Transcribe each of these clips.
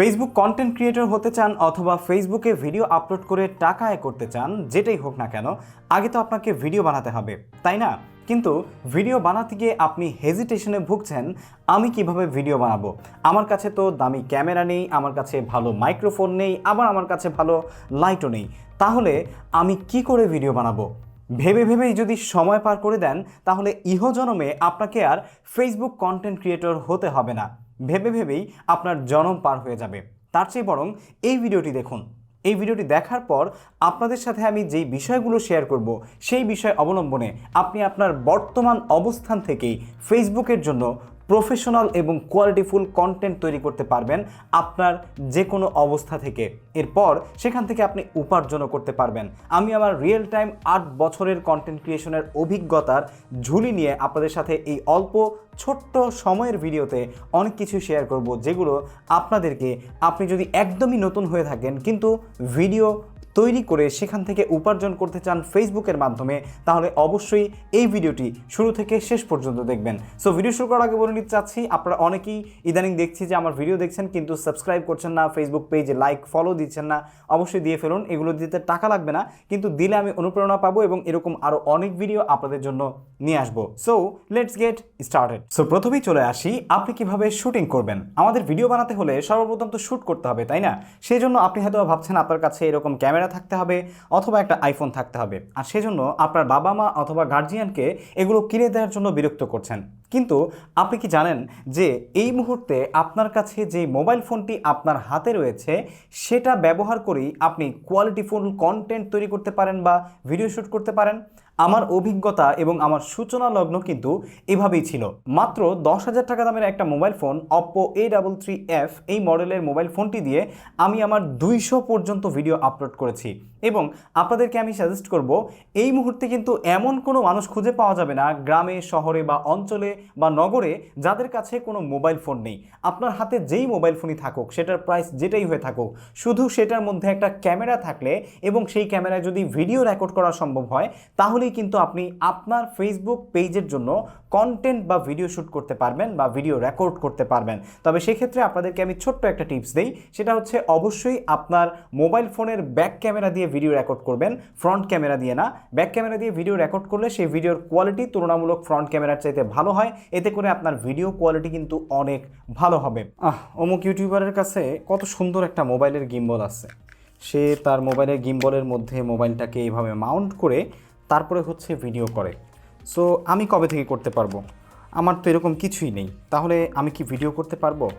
Facebook content creator হতে চান অথবা ফেসবুকে ভিডিও আপলোড করে টাকা আয় করতে চান, যেটাই হোক না কেন, আগে তো আপনাকে ভিডিও বানাতে হবে, তাই না? কিন্তু ভিডিও বানাতে গিয়ে আপনি হেজিটেশনে ভুগছেন, আমি কীভাবে ভিডিও বানাবো? আমার কাছে তো দামি ক্যামেরা নেই, আমার কাছে ভালো মাইক্রোফোন নেই, আবার আমার কাছে ভালো লাইটও নেই। তাহলে আমি কি করে ভিডিও বানাবো? ভেবে ভেবেই যদি সময় পার করে দেন, তাহলে ইহজনমে আপনাকে আর ফেসবুক কন্টেন্ট ক্রিয়েটর হতে হবে না। ভেবে ভেবেই আপনার জনম পার হয়ে যাবে। তার চেয়ে বরং এই ভিডিওটি দেখুন। এই ভিডিওটি দেখার পর আপনাদের সাথে আমি যেই বিষয়গুলো শেয়ার করব, সেই বিষয় অবলম্বনে আপনি আপনার বর্তমান অবস্থান থেকেই ফেসবুকের জন্য প্রফেশনাল এবং কোয়ালিটিফুল কন্টেন্ট তৈরি করতে পারবেন আপনার যে কোনো অবস্থা থেকে। এরপর সেখান থেকে আপনি উপার্জনও করতে পারবেন। আমি আমার রিয়েল টাইম আট বছরের কন্টেন্ট ক্রিয়েশনের অভিজ্ঞতার ঝুলি নিয়ে আপনাদের সাথে এই অল্প, ছোট্ট সময়ের ভিডিওতে অনেক কিছু শেয়ার করব, যেগুলো আপনাদেরকে আপনি যদি একদমই নতুন হয়ে থাকেন, কিন্তু ভিডিও তৈরি করে সেখান থেকে উপার্জন করতে চান ফেসবুকের মাধ্যমে, তাহলে অবশ্যই এই ভিডিওটি শুরু থেকে শেষ পর্যন্ত দেখবেন। সো ভিডিও শুরু করার আগে বলে নিতে চাচ্ছি, আপনারা অনেকেই ইদানিং দেখছি যে আমার ভিডিও দেখছেন, কিন্তু সাবস্ক্রাইব করছেন না ফেসবুক পেজে লাইক ফলো দিচ্ছেন না, অবশ্যই দিয়ে ফেলুন, এগুলো দিতে টাকা লাগবে না, কিন্তু দিলে আমি অনুপ্রেরণা পাবো এবং এরকম আরও অনেক ভিডিও আপনাদের জন্য নিয়ে আসব। So let's get started so প্রথমেই চলে আসি, আপনি কীভাবে শুটিং করবেন? আমাদের ভিডিও বানাতে হলে সর্বপ্রথম তো শ্যুট করতে হবে, তাই না? সেই জন্য আপনি হয়তো ভাবছেন আপনার কাছে এরকম ক্যামেরা থাকতে হবে অথবা একটা আইফোন থাকতে হবে। আর সেজন্য আপনার বাবা মা অথবা গার্জিয়ানকে এগুলো কিনে দেওয়ার জন্য বিরক্ত করছেন। কিন্তু আপনি কি জানেন যে এই মুহূর্তে আপনার কাছে যে মোবাইল ফোনটি আপনার হাতে রয়েছে, সেটা ব্যবহার করেই আপনি কোয়ালিটিফুল কন্টেন্ট তৈরি করতে পারেন বা ভিডিও শ্যুট করতে পারেন? আমার অভিজ্ঞতা এবং আমার সূচনা লগ্ন কিন্তু এভাবেই ছিল। মাত্র দশ হাজার টাকা দামের একটা mobile phone Oppo A double three F এই মডেলের মোবাইল ফোনটি দিয়ে আমি আমার দুইশো পর্যন্ত ভিডিও আপলোড করেছি। এবং আপনাদেরকে আমি সাজেস্ট করব, এই মুহূর্তে কিন্তু এমন কোনো মানুষ খুঁজে পাওয়া যাবে না, গ্রামে, শহরে বা অঞ্চলে বা নগরে যাদের কাছে কোনো মোবাইল ফোন নেই, আপনার হাতে যেই মোবাইল ফোনই থাকুক, সেটার প্রাইস যেটাই হয়ে থাকুক, শুধু সেটার মধ্যে একটা ক্যামেরা থাকলে এবং সেই ক্যামেরায় যদি ভিডিও রেকর্ড করা সম্ভব হয়, তাহলেই কিন্তু আপনি আপনার ফেসবুক পেজের জন্য কন্টেন্ট বা ভিডিও শ্যুট করতে পারবেন বা ভিডিও রেকর্ড করতে পারবেন। তবে সেক্ষেত্রে আপনাদেরকে আমি ছোট্ট একটা টিপস দিই, সেটা হচ্ছে অবশ্যই আপনার মোবাইল ফোনের ব্যাক ক্যামেরা দিয়ে ভিডিও রেকর্ড করবেন ফ্রন্ট ক্যামেরা দিয়ে না। ব্যাক ক্যামেরা দিয়ে ভিডিও রেকর্ড করলে সেই ভিডিওর কোয়ালিটি তুলনামূলক ফ্রন্ট ক্যামেরার চাইতে ভালো হয় এতে করে আপনার ভিডিও কোয়ালিটি কিন্তু অনেক ভালো হবে। আহ, অমুক ইউটিউবারের কাছে কত সুন্দর একটা মোবাইলের গিম্বল আছে। সে তার মোবাইলের গিম্বলের মধ্যে মোবাইলটাকে এইভাবে মাউন্ট করে তারপরে হচ্ছে ভিডিও করে। সো আমি কবে থেকে করতে পারব? আমার তো এরকম কিছুই নেই। তাহলে আমি কি ভিডিও করতে পারব?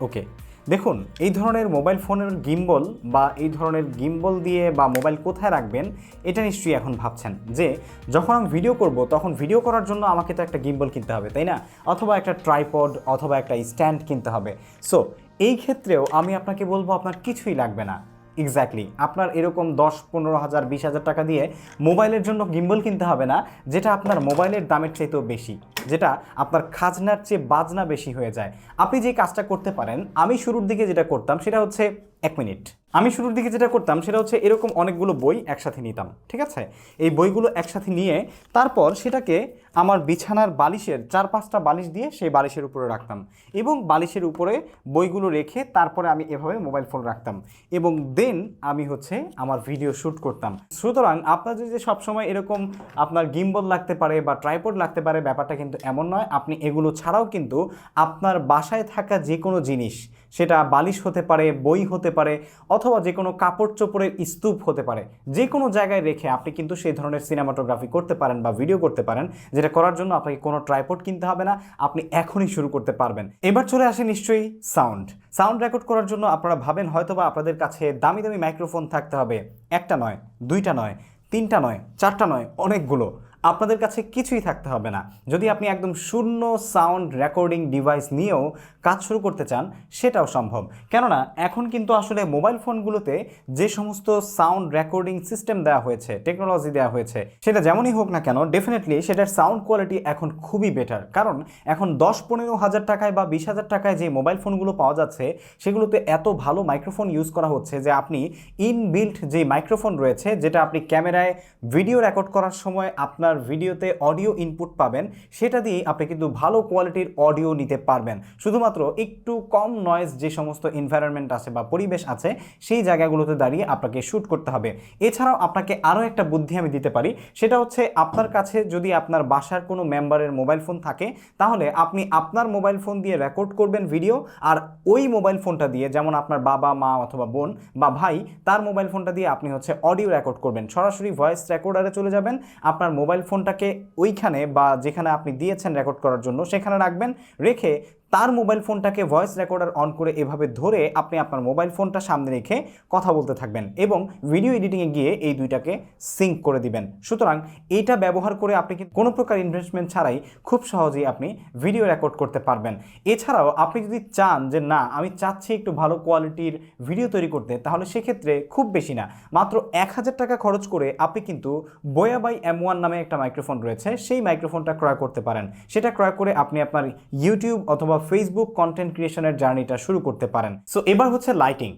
ওকে দেখুন, এই ধরনের মোবাইল ফোনের গিম্বল বা এই ধরনের গিম্বল দিয়ে বা মোবাইল কোথায় রাখবেন, এটা নিশ্চয়ই এখন ভাবছেন যে, যখন আমি ভিডিও করব, তখন ভিডিও করার জন্য আমাকে তো একটা গিম্বল কিনতে হবে, তাই না? অথবা একটা ট্রাইপড অথবা একটা স্ট্যান্ড কিনতে হবে। সো এই ক্ষেত্রেও আমি আপনাকে বলব, আপনার কিছুই লাগবে না। এক্স্যাক্টলি আপনার এরকম দশ, পনেরো হাজার, বিশ হাজার টাকা দিয়ে মোবাইলের জন্য গিম্বল কিনতে হবে না, যেটা আপনার মোবাইলের দামের চাইতেও বেশি, যেটা আপনার খাজনার চেয়ে বাজনা বেশি হয়ে যায়। আপনি যে কাজটা করতে পারেন, আমি শুরুর দিকে যেটা করতাম, সেটা হচ্ছে এক মিনিট। আমি শুরুর দিকে যেটা করতাম সেটা হচ্ছে এরকম অনেকগুলো বই একসাথে নিতাম, ঠিক আছে? এই বইগুলো একসাথে নিয়ে তারপর সেটাকে আমার বিছানার বালিশের চার পাঁচটা বালিশ দিয়ে সেই বালিশের উপরে রাখতাম এবং বালিশের উপরে বইগুলো রেখে তারপরে আমি এভাবে মোবাইল ফোন রাখতাম এবং দেন আমি হচ্ছে আমার ভিডিও শ্যুট করতাম। সুতরাং আপনার যদি সবসময় এরকম আপনার গিম্বল লাগতে পারে বা ট্রাইপড লাগতে পারে, ব্যাপারটা কিন্তু এমন নয়। আপনি এগুলো ছাড়াও কিন্তু আপনার বাসায় থাকা যে কোনো জিনিস, সেটা বালিশ হতে পারে, বই হতে পারে অথবা যে কোনো কাপড় চোপড়ের স্তূপ হতে পারে, যে কোনো জায়গায় রেখে আপনি কিন্তু সেই ধরনের সিনেমাটোগ্রাফি করতে পারেন বা ভিডিও করতে পারেন, যেটা করার জন্য আপনাকে কোনো ট্রাইপড কিনতে হবে না, আপনি এখনই শুরু করতে পারবেন। এবার চলে আসে নিশ্চয়ই সাউন্ড সাউন্ড রেকর্ড করার জন্য আপনারা ভাবেন হয়তোবা আপনাদের কাছে দামি দামি মাইক্রোফোন থাকতে হবে। একটা নয়, দুইটা নয়, তিনটা নয়, চারটা নয়, অনেকগুলো। আপনাদের কাছে কিছুই থাকতে হবে না। যদি আপনি একদম শূন্য সাউন্ড রেকর্ডিং ডিভাইস নিয়েও কাজ শুরু করতে চান, সেটাও সম্ভব। কেননা, এখন কিন্তু আসলে মোবাইল ফোনগুলোতে যে সমস্ত সাউন্ড রেকর্ডিং সিস্টেম দেওয়া হয়েছে, টেকনোলজি দেওয়া হয়েছে, সেটা যেমনই হোক না কেন ডেফিনেটলি সেটার সাউন্ড কোয়ালিটি এখন খুবই বেটার কারণ, এখন দশ পনেরো হাজার টাকায় বা বিশ হাজার টাকায় যে মোবাইল ফোনগুলো পাওয়া যাচ্ছে, সেগুলোতে এত ভালো মাইক্রোফোন ইউজ করা হচ্ছে যে আপনি ইনবিল্ট যে মাইক্রোফোন রয়েছে, যেটা আপনি ক্যামেরায় ভিডিও রেকর্ড করার সময় আপনার আপনার ভিডিওতে অডিও ইনপুট পাবেন, সেটা দিয়ে আপনি কিন্তু ভালো কোয়ালিটির অডিও নিতে পারবেন। শুধুমাত্র একটু কম নয়েজ যে সমস্ত এনভায়রনমেন্ট আছে বা পরিবেশ আছে, সেই জায়গাগুলোতে দাঁড়িয়ে আপনাকে শ্যুট করতে হবে। এছাড়াও আপনাকে আরও একটা বুদ্ধি আমি দিতে পারি, সেটা হচ্ছে আপনার কাছে যদি আপনার বাসার কোনো মেম্বারের মোবাইল ফোন থাকে, তাহলে আপনি আপনার মোবাইল ফোন দিয়ে রেকর্ড করবেন ভিডিও আর ওই মোবাইল ফোনটা দিয়ে যেমন আপনার বাবা, মা অথবা বোন বা ভাই, তার মোবাইল ফোনটা দিয়ে আপনি হচ্ছে অডিও রেকর্ড করবেন। সরাসরি ভয়েস রেকর্ডারে চলে যাবেন, আপনার মোবাইল ফোনটাকে ওইখানে বা যেখানে আপনি দিয়েছেন রেকর্ড করার জন্য সেখানে রাখবেন রেখে তার মোবাইল ফোনটাকে ভয়েস রেকর্ডার অন করে এভাবে ধরে আপনি আপনার মোবাইল ফোনটা সামনে রেখে কথা বলতে থাকবেন এবং ভিডিও এডিটিংয়ে গিয়ে এই দুইটাকে সিঙ্ক করে দিবেন। সুতরাং এইটা ব্যবহার করে আপনি কিন্তু কোনো প্রকার ইনভেস্টমেন্ট ছাড়াই খুব সহজেই আপনি ভিডিও রেকর্ড করতে পারবেন। এছাড়াও আপনি যদি চান যে না, আমি চাচ্ছি একটু ভালো কোয়ালিটির ভিডিও তৈরি করতে, তাহলে সেক্ষেত্রে খুব বেশি না। মাত্র এক হাজার টাকা খরচ করে আপনি কিন্তু বোয়া বাই এম ওয়ান নামে একটা মাইক্রোফোন রয়েছে, সেই মাইক্রোফোনটা ক্রয় করতে পারেন। সেটা ক্রয় করে আপনি আপনার ইউটিউব অথবা ফেসবুক কন্টেন্ট ক্রিয়েশনের জার্নিটা শুরু করতে পারেন। সো এবার হচ্ছে লাইটিং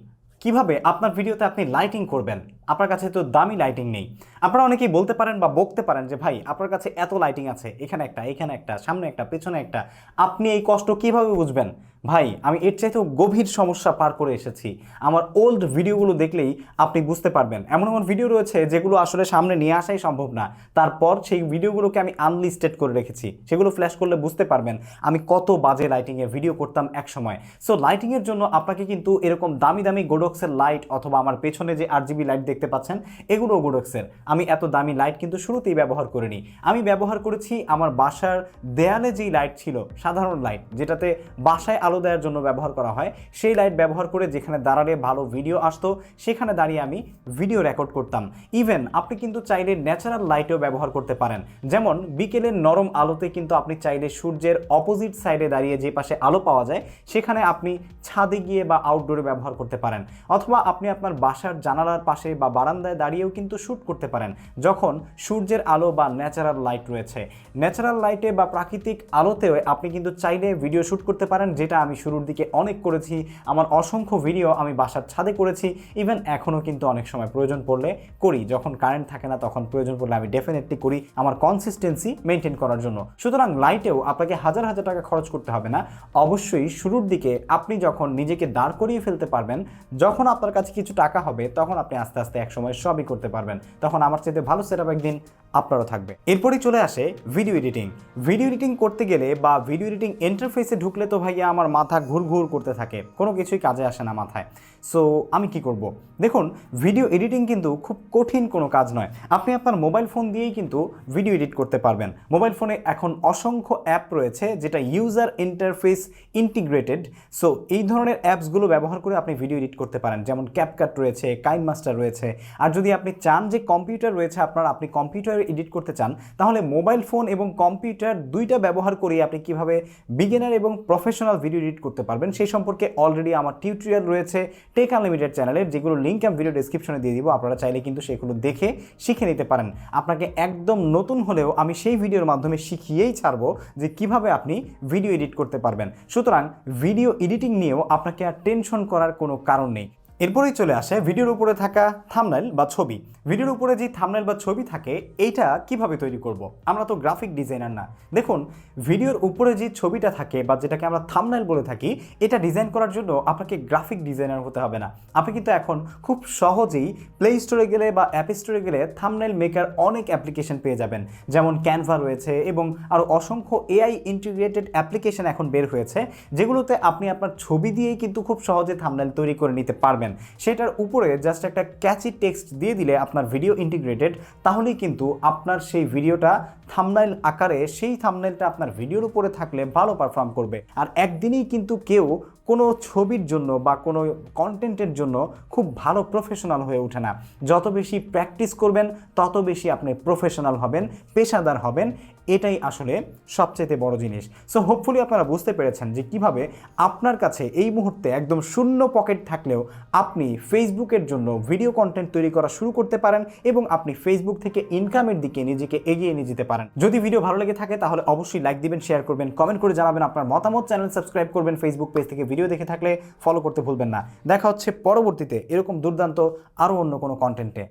কীভাবে আপনার ভিডিওতে আপনি লাইটিং করবেন? আপনার কাছে তো দামি লাইটিং নেই। আপনারা অনেকেই বলতে পারেন বা বকতে পারেন যে, ভাই, আপনার কাছে এত লাইটিং আছে, এখানে একটা এখানে একটা, সামনে একটা, পেছনে একটা, আপনি এই কষ্ট কীভাবে বুঝবেন? ভাই, আমি এর চাইতেও গভীর সমস্যা পার করে এসেছি। আমার ওল্ড ভিডিওগুলো দেখলেই আপনি বুঝতে পারবেন। এমন এমন ভিডিও রয়েছে যেগুলো আসলে সামনে নিয়ে আসাই সম্ভব না। তারপর সেই ভিডিওগুলোকে আমি আনলিস্টেড করে রেখেছি। সেগুলো ফ্ল্যাশ করলে বুঝতে পারবেন আমি কত বাজে লাইটিংয়ে ভিডিও করতাম এক সময় সো লাইটিংয়ের জন্য আপনাকে কিন্তু এরকম দামি দামি গোডক্সের লাইট অথবা আমার পেছনে যে আর জিবি লাইট দেখতে পাচ্ছেন, এগুলো গোডক্সের আমি এত দামি লাইট কিন্তু শুরুতেই ব্যবহার করিনি। আমি ব্যবহার করেছি আমার বাসার দেয়ালে যেই লাইট ছিল, সাধারণ লাইট যেটাতে বাসায় আলো দেওয়ার জন্য ব্যবহার করা হয়, সেই লাইট ব্যবহার করে যেখানে দাঁড়ালে ভালো ভিডিও আসতো, সেখানে দাঁড়িয়ে আমি ভিডিও রেকর্ড করতাম। ইভেন আপনি কিন্তু চাইলে ন্যাচারাল লাইটও ব্যবহার করতে পারেন। যেমন বিকেলের নরম আলোতে কিন্তু আপনি চাইলে সূর্যের অপোজিট সাইডে দাঁড়িয়ে যে পাশে আলো পাওয়া যায়, সেখানে আপনি ছাদে গিয়ে বা আউটডোরে ব্যবহার করতে পারেন। অথবা আপনি আপনার বাসার জানালার পাশে বা বারান্দায় দাঁড়িয়েও কিন্তু শ্যুট করতে পারেন, যখন সূর্যের আলো বা ন্যাচারাল লাইট রয়েছে। ন্যাচারাল লাইটে বা প্রাকৃতিক আলোতেও আপনি কিন্তু চাইলে ভিডিও শ্যুট করতে পারেন, যেটা আমি শুরুর দিকে অনেক করেছি। আমার অসংখ্য ভিডিও আমি বাসার ছাদে করেছি। ইভেন এখনও কিন্তু অনেক সময় প্রয়োজন পড়লে করি। যখন কারেন্ট থাকে না, তখন প্রয়োজন পড়লে আমি ডেফিনেটলি করি আমার কনসিস্টেন্সি মেনটেন করার জন্য। সুতরাং লাইটেও আপনাকে হাজার হাজার টাকা খরচ করতে হবে না। অবশ্যই শুরুর দিকে আপনি যখন নিজেকে দাঁড় করিয়ে ফেলতে পারবেন, যখন আপনার কাছে কিছু টাকা হবে, তখন আপনি আস্তে আস্তে একসময় সবই করতে পারবেন। তখন আমার চাইতে ভালো সেট একদিন আপনারও থাকবে। এরপরই চলে আসে ভিডিও এডিটিং ভিডিও এডিটিং করতে গেলে বা ভিডিও এডিটিং ইন্টারফেসে ঢুকলে তো ভাইয়া আমার মাথা ঘুর ঘুর করতে থাকে। কোনো কিছুই কাজে আসে না মাথায়। সো আমি কি করব? দেখুন ভিডিও এডিটিং কিন্তু খুব কঠিন কোনো কাজ নয়। আপনি আপনার মোবাইল ফোন দিয়েই কিন্তু ভিডিও এডিট করতে পারবেন। মোবাইল ফোনে এখন অসংখ্য অ্যাপ রয়েছে যেটা ইউজার ইন্টারফেস ইন্টিগ্রেটেড সো এই ধরনের অ্যাপসগুলো ব্যবহার করে আপনি ভিডিও এডিট করতে পারেন। যেমন ক্যাপকাট রয়েছে কাইন মাস্টার রয়েছে আর যদি আপনি চান যে কম্পিউটার রয়েছে আপনার, আপনি কম্পিউটারে এডিট করতে চান, তাহলে মোবাইল ফোন এবং কম্পিউটার দুইটা ব্যবহার করে আপনি কীভাবে বিগিনার এবং প্রফেশনাল ভিডিও এডিট করতে পারবেন, সেই সম্পর্কে অলরেডি আমার টিউটোরিয়াল রয়েছে টেক আনলিমিটেড চ্যানেলের যেগুলো লিঙ্ক আমি ভিডিও ডিসক্রিপশনে দিয়ে দিব। আপনারা চাইলে কিন্তু সেগুলো দেখে শিখে নিতে পারেন। আপনাকে একদম নতুন হলেও আমি সেই ভিডিওর মাধ্যমে শিখিয়েই ছাড়বো যে কীভাবে আপনি ভিডিও এডিট করতে পারবেন। সুতরাং ভিডিও এডিটিং নিয়েও আপনাকে আর টেনশন করার কোনো কারণ নেই। এরপরেই চলে আসে ভিডিওর উপরে থাকা থামনাইল বা ছবি। ভিডিওর উপরে যে থামনাইল বা ছবি থাকে, এইটা কীভাবে তৈরি করব। আমরা তো গ্রাফিক ডিজাইনার না। দেখুন, ভিডিওর উপরে যে ছবিটা থাকে বা যেটাকে আমরা থামনাইল বলে থাকি, এটা ডিজাইন করার জন্য আপনাকে গ্রাফিক ডিজাইনার হতে হবে না। আপনি কিন্তু এখন খুব সহজেই প্লে স্টোরে গেলে বা অ্যাপ স্টোরে গেলে থামনাইল মেকার অনেক অ্যাপ্লিকেশন পেয়ে যাবেন। যেমন ক্যানভা রয়েছে এবং আরও অসংখ্য এআই ইন্টিগ্রেটেড অ্যাপ্লিকেশন এখন বের হয়েছে, যেগুলোতে আপনি আপনার ছবি দিয়েই কিন্তু খুব সহজে থামনাইল তৈরি করে নিতে পারবেন। সেটার উপরে জাস্ট একটা ক্যাচি টেক্সট দিয়ে দিলে আপনার ভিডিও ইন্টিগ্রেটেড তাহলেই কিন্তু আপনার সেই ভিডিওটা থামনাইল আকারে, সেই থামনাইলটা আপনার ভিডিওর উপরে থাকলে ভালো পারফর্ম করবে। আর একদিনেই কিন্তু কেউ কোনো ছবির জন্য বা কোনো কন্টেন্টের জন্য খুব ভালো প্রফেশনাল হয়ে ওঠে না। যত বেশি প্র্যাকটিস করবেন, তত বেশি আপনি প্রফেশনাল হবেন, পেশাদার হবেন এটাই আসলে সবচেয়ে বড় জিনিস। সো হোপফুলি আপনারা বুঝতে পেরেছেন যে কীভাবে আপনার কাছে এই মুহূর্তে একদম শূন্য পকেট থাকলেও আপনি ফেসবুকের জন্য ভিডিও কন্টেন্ট তৈরি করা শুরু করতে পারেন এবং আপনি ফেসবুক থেকে ইনকামের দিকে নিজেকে এগিয়ে নিয়ে যেতে পারেন। যদি ভিডিও ভালো লেগে থাকে তাহলে অবশ্যই লাইক দিবেন শেয়ার করবেন কমেন্ট করে জানাবেন আপনার মতামত। চ্যানেল সাবস্ক্রাইব করবেন ফেসবুক পেজ থেকে ভিডিও দেখে থাকলে ফলো করতে ভুলবেন না। দেখা হচ্ছে পরবর্তীতে এরকম দুর্দান্ত আরও অন্য কোনো কন্টেন্টে